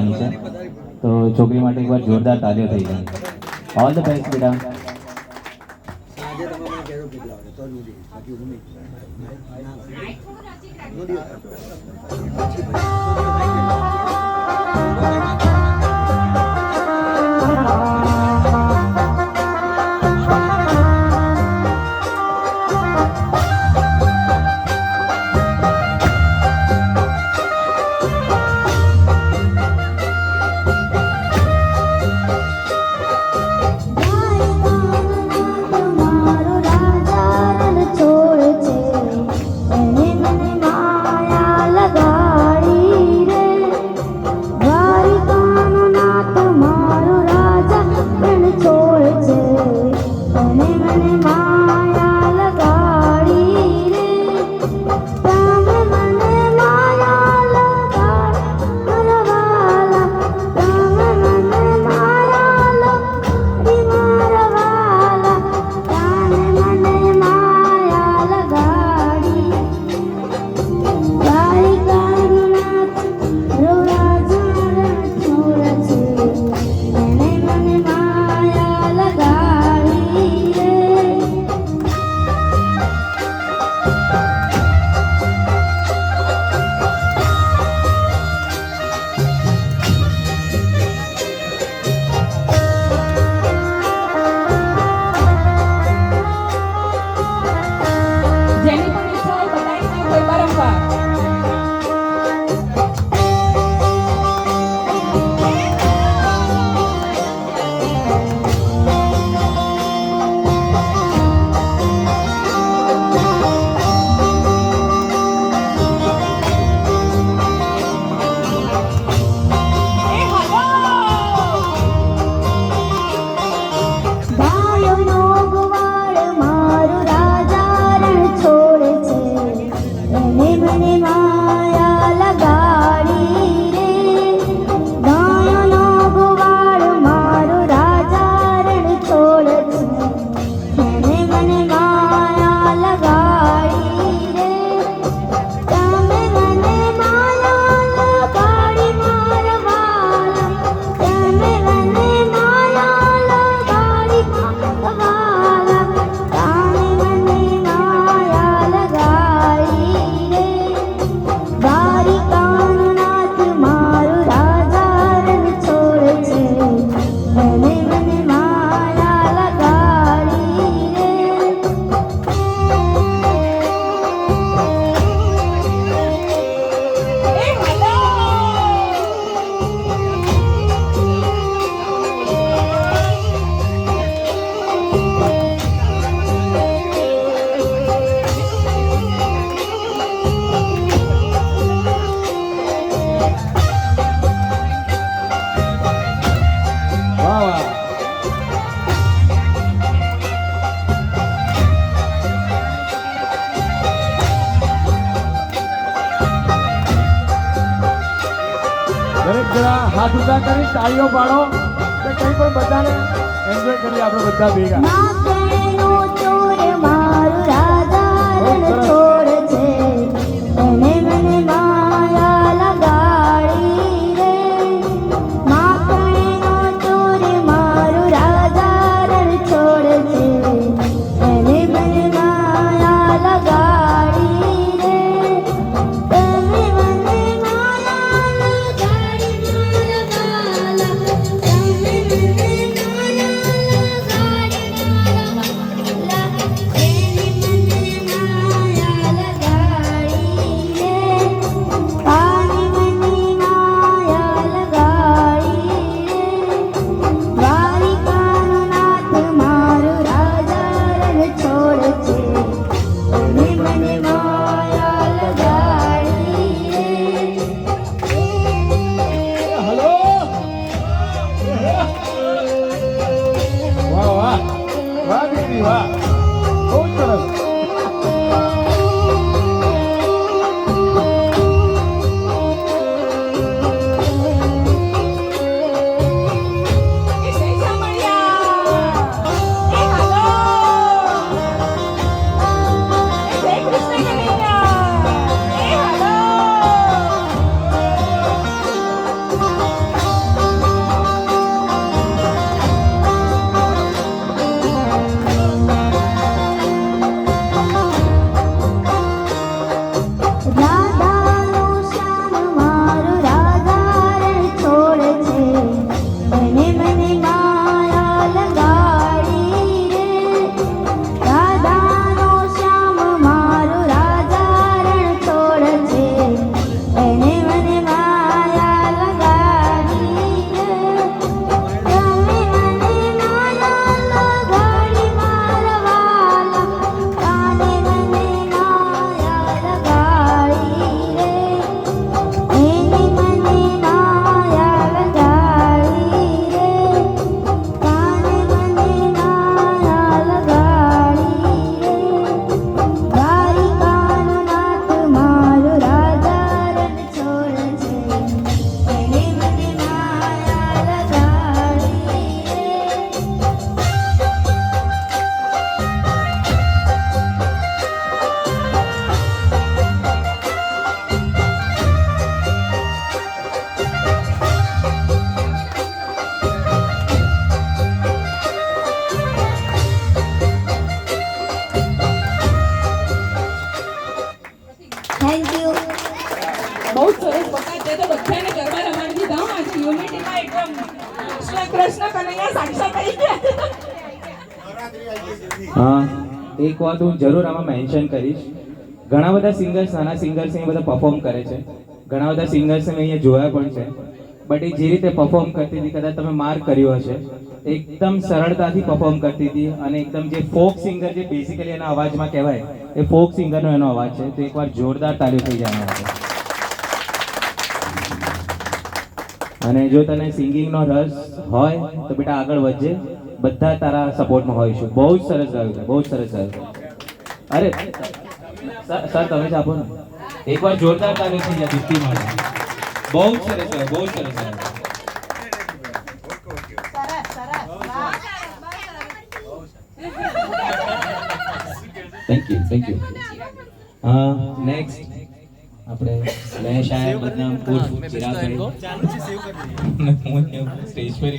કરવાની છે. તો છોકરી માટે એકવાર જોરદાર તાલીઓ થઈ જાય ઓલ ધ બેસ્ટ બેટા. Bye. હાથ ઊભા કરી તાળીઓ પાડો કે કંઈ પણ બધાને એન્જોય કરી આપણે બધા ભેગા. સરસ. થેન્ક યુ બહુ સરસ વખત તો બધાને ગરબા રમાડી દીધા હું આજે યુનિટીમાં એકદમ કૃષ્ણ કૃષ્ણ કનૈયા સાક્ષાત થઈ ગયા. એક વાત હું જરૂર આમાં મેન્શન કરીશ. ઘણા બધા સિંગર્સ નાના સિંગર્સ અહીં બધા પરફોર્મ કરે છે. ઘણા બધા સિંગર્સ મેં અહીંયા જોયા પણ છે. બટ એ જે રીતે પરફોર્મ કરતી હતી કદાચ તમે માર્ક કર્યો હશે. એકદમ સરળતાથી પરફોર્મ કરતી હતી અને એકદમ જે ફોક સિંગર જે બેઝિકલી એના અવાજમાં કહેવાય, એ ફોક સિંગરનો એનો અવાજ છે. તો એકવાર જોરદાર તાળીઓ થઈ જાય અને જો તને સિંગિંગનો રસ હોય, તો બેટા આગળ વધજે. બધા તારા સપોર્ટમાં હોઈશું. બહુ જ સરસ ગાયું છે, બહુ જ સરસ ગાયું અરે, સર તમે જ આપો ને. એકવાર જોરદાર તાળીઓ થઈ જાય બહુ સરસ ગાયું, બહુ સરસ ગાયું. Thank you thank you next આપણે સ્લેશ આયા બદનામ કોચ ચિરાગ ભાઈ હું સ્ટેજ પર